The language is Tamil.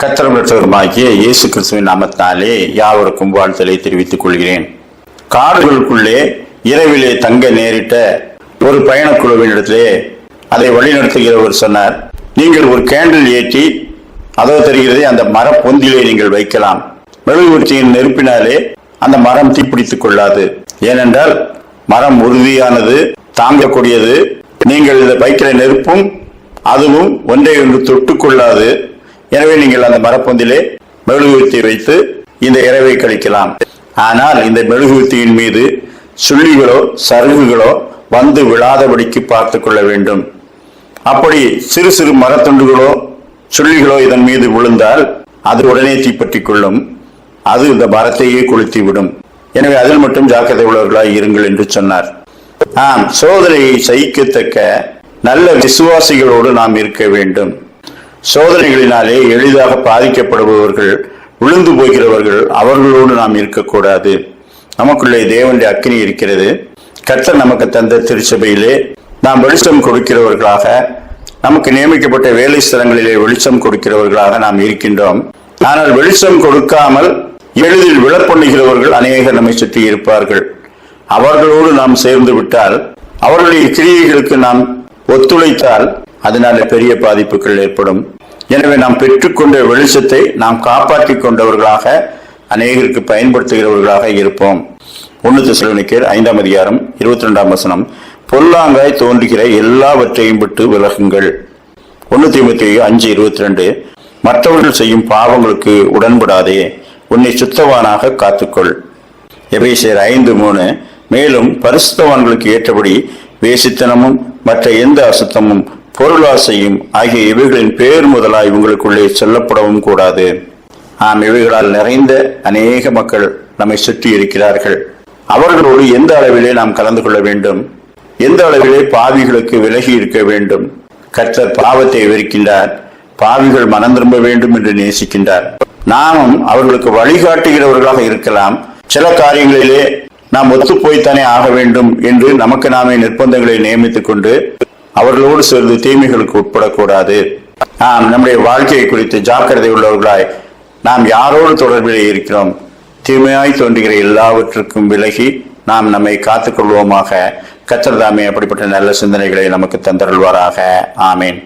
கத்திரம் பெற்றவருமாகிய இயேசு கிறிஸ்துவின் நாமத்தினாலே யாவருக்கும் வாழ்த்தலை தெரிவித்துக் கொள்கிறேன். காடுகளுக்குள்ளே இரவிலே தங்க நேரிட்ட ஒரு பயணக்குழுவினிடத்திலே அதை வழிநடத்துகிறவர் சொன்னார். நீங்கள் ஒரு கேண்டில் ஏற்றி அதோ தெரிகிறதே அந்த மரப்பொந்திலே நீங்கள் வைக்கலாம். மெழுகுவர்த்தியின் நெருப்பினாலே அந்த மரம் தீப்பிடித்துக் கொள்ளாது. ஏனென்றால் மரம் உறுதியானது தாங்கக்கூடியது. நீங்கள் இதை வைக்கிற நெருப்பும் அதுவும் ஒன்றை ஒன்று தொட்டுக்கொள்ளாது எனவே நீங்கள் அந்த மரப்பொந்திலே மெழுகுவர்த்தி வைத்து இந்த இரவை கழிக்கலாம். ஆனால் இந்த மெழுகுவர்த்தியின் மீது சுள்ளிகளோ சருகுகளோ வந்து விழாதபடிக்கு பார்த்து கொள்ள வேண்டும். அப்படி சிறு சிறு மரத்துண்டுகளோ சுள்ளிகளோ இதன் மீது விழுந்தால் அது உடனே தீப்பற்றிக் கொள்ளும். அது இந்த மரத்தையே கொளுத்தி விடும் எனவே அதில் மட்டும் ஜாக்கிரதை உள்ளவர்களாய் இருங்கள் என்று சொன்னார். ஆம் சோதனையை சகிக்கத்தக்க நல்ல விசுவாசிகளோடு நாம் இருக்க வேண்டும். சோதனைகளினாலே எளிதாக பாதிக்கப்படுபவர்கள் விழுந்து போகிறவர்கள் அவர்களோடு நாம் இருக்கக்கூடாது. நமக்குள்ளே தேவனுடைய அக்கினி இருக்கிறது. கர்த்தர் நமக்கு தந்த திருச்சபையிலே நாம் வெளிச்சம் கொடுக்கிறவர்களாக நமக்கு நியமிக்கப்பட்ட வேலை ஸ்தலங்களிலே வெளிச்சம் கொடுக்கிறவர்களாக நாம் இருக்கின்றோம். ஆனால் வெளிச்சம் கொடுக்காமல் எளிதில் விழப்பண்ணுகிறவர்கள் அநேகர் நம்மை சுற்றி இருப்பார்கள். அவர்களோடு நாம் சேர்ந்து விட்டால் அவர்களுடைய கிரியைகளுக்கு நாம் ஒத்துழைத்தால் அதனால பெரிய பாதிப்புகள் ஏற்படும். எனவே நாம் பெற்றுக்கொண்ட வெளிச்சத்தை நாம் காப்பாற்றிக் கொண்டவர்களாக அநேகருக்கு பயன்படுத்துகிறவர்களாக இருப்போம். ஒன்னு திசைக்கர் ஐந்தாம் அதிகாரம் இருபத்தி ரெண்டாம் வசனம். பொல்லாங்காய் தோன்றுகிற எல்லாவற்றையும் விட்டு விலகுங்கள். ஒன்று தீமத்தி அஞ்சு இருபத்தி ரெண்டு மற்றவர்கள் செய்யும் பாவங்களுக்கு உடன்படாதே. உன்னை சுத்தவானாக காத்துக்கொள். எபேசியர் ஐந்து மூணு. மேலும் பரிசுத்தவான்களுக்கு ஏற்றபடி வேசித்தனமும் மற்ற எந்த அசுத்தமும் பொருளாசையும் ஆகிய இவைகளின் பேர் முதலாய் இவங்களுக்குள்ளே சொல்லப்படவும் கூடாது. ஆம் இவைகளால் நிறைந்த அநேக மக்கள் நம்மை சுற்றி இருக்கிறார்கள். அவர்களோடு எந்த அளவிலே நாம் கலந்து கொள்ள வேண்டும்? எந்த அளவிலே பாவிகளுக்கு விலகி இருக்க வேண்டும்? கர்த்தர் பாவத்தை வெறுக்கின்றார் பாவிகள் மனம் திரும்ப வேண்டும் என்று நேசிக்கின்றார். நாமும் அவர்களுக்கு வழிகாட்டுகிறவர்களாக இருக்கலாம். சில காரியங்களிலே நாம் ஒத்துப்போய்த்தானே ஆக வேண்டும் என்று நமக்கு நாமே நிர்பந்தங்களை நியமித்துக் கொண்டு அவர்களோடு சேர்ந்து தீமைகளுக்கு உட்படக்கூடாது. நாம் நம்முடைய வாழ்க்கையை குறித்து ஜாக்கிரதை உள்ளவர்களாய் நாம் யாரோடு தொடர்பில் இருக்கிறோம்? தீமையாய் தோன்றுகிற எல்லாவற்றுக்கும் விலகி நாம் நம்மை காத்துக்கொள்வோமாக. கொள்வோமாக அப்படிப்பட்ட நல்ல சிந்தனைகளை நமக்கு தந்தருள்வாராக. ஆமேன்.